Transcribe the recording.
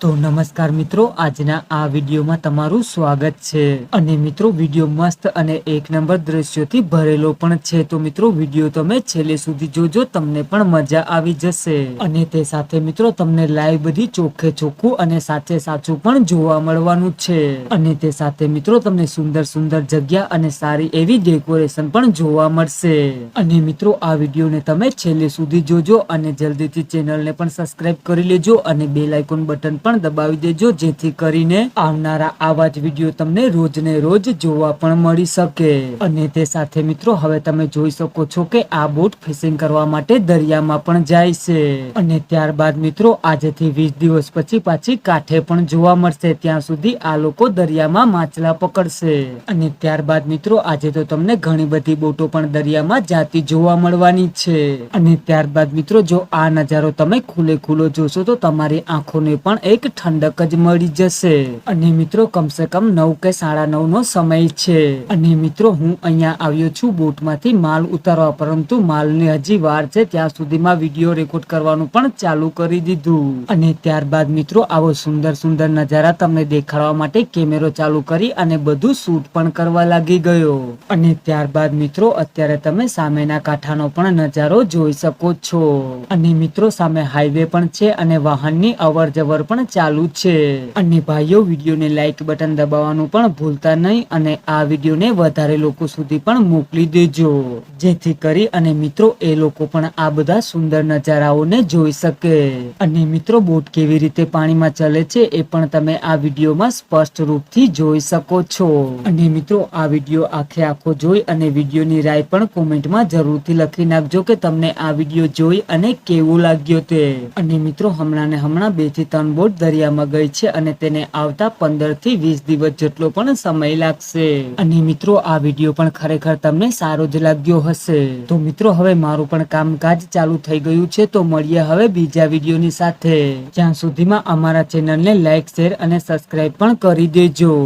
તો નમસ્કાર મિત્રો, આજના આ વિડીયોમાં તમારું સ્વાગત છે. અને મિત્રો, વીડિયો મસ્ત અને એક નંબર દ્રશ્યોથી ભરેલો પણ છે. તો મિત્રો, વીડિયો તમે છેલ્લે સુધી જોજો, તમને પણ મજા આવી જશે. અને તે સાથે મિત્રો, તમને લાઈવ બધી ચોખ્ખે ચોખ્ખું અને સાચે સાચું પણ જોવા મળવાનું છે. અને તે સાથે મિત્રો, તમને સુંદર સુંદર જગ્યા અને સારી એવી ડેકોરેશન પણ જોવા મળશે. અને મિત્રો, આ વિડીયોને તમે છેલ્લે સુધી જોજો અને જલ્દીથી ચેનલને પણ સબસ્ક્રાઇબ કરી લેજો અને બેલ આઇકોન બટન પણ દબાવી દેજો, જેથી કરીને આવનારા આવા જ વીડિયો તમને રોજ ને રોજ જોવા પણ મળી શકે. અને તે સાથે મિત્રો, હવે તમે જોઈ શકો છો કે આ બોટ ફિશિંગ કરવા માટે દરિયામાં પણ જાય છે. અને ત્યારબાદ મિત્રો, આજેથી વીસ દિવસ પછી પાછી કાંઠે પણ જોવા મળશે. ત્યાં સુધી આ લોકો દરિયામાં માછલા પકડશે. અને ત્યારબાદ મિત્રો, આજે તો તમને ઘણી બધી બોટો પણ દરિયામાં જાતી જોવા મળવાની છે. અને ત્યારબાદ મિત્રો, જો આ નજારો તમે ખુલે ખુલ્લો જોશો, તો તમારી આંખોને પણ એક ઠંડક જ મળી જશે. અને મિત્રો, કમસે કમ નવ કે સાડા નવ નો સમય છે. અને મિત્રો, હું અહીંયા આવ્યો છું બોટમાંથી માલ ઉતારવા, પરંતુ માલની હજી વાર છે ત્યાં સુધીમાં વીડિયો રેકોર્ડ કરવાનું પણ ચાલુ કરી દીધું. અને ત્યારબાદ મિત્રો, આવો સુંદર સુંદર નજારા તમને દેખાડવા માટે કેમેરો ચાલુ કરી અને બધું શૂટ પણ કરવા લાગી ગયો. અને ત્યારબાદ મિત્રો, અત્યારે તમે સામેના કાંઠાનો પણ નજારો જોઈ શકો છો. અને મિત્રો, સામે હાઈવે પણ છે અને વાહનની અવર જવર પણ ચાલુ છે. અને ભાઈઓ, વિડીયોને લાઈક બટન દબાવવાનું પણ ભૂલતા નહીં અને આ વિડીયોને વધારે લોકો સુધી પણ મોકલી દેજો. જેથી કરી અને મિત્રો, એ લોકો પણ આ બધા સુંદર નજારાઓને જોઈ શકે. અને મિત્રો, બોટ કેવી રીતે પાણીમાં ચલે છે એ પણ તમે આ વિડીયોમાં સ્પષ્ટ રૂપથી જોઈ શકો છો. અને મિત્રો, આ વીડિયો આખે આખો જોઈ અને વિડીયોની રાય પણ કોમેન્ટમાં જરૂરથી લખી નાખજો કે તમને આ વીડિયો જોઈ અને કેવું લાગ્યો તે. અને મિત્રો હમણાં ને હમણાં બેથી ત્રણ બોટ દરિયામાં ગઈ છે અને તેને આવતા પંદરથી વીસ દિવસ જેટલો પણ સમય લાગશે. અને મિત્રો, આ વીડિયો પણ ખરેખર તમને સારો જ લાગ્યો હશે. તો મિત્રો, હવે મારું પણ કામકાજ ચાલુ થઈ ગયું છે, તો મળીએ હવે બીજા વિડીયોની સાથે. જ્યાં સુધીમાં અમારા ચેનલને લાઈક, શેર અને સબસ્ક્રાઇબ પણ કરી દેજો.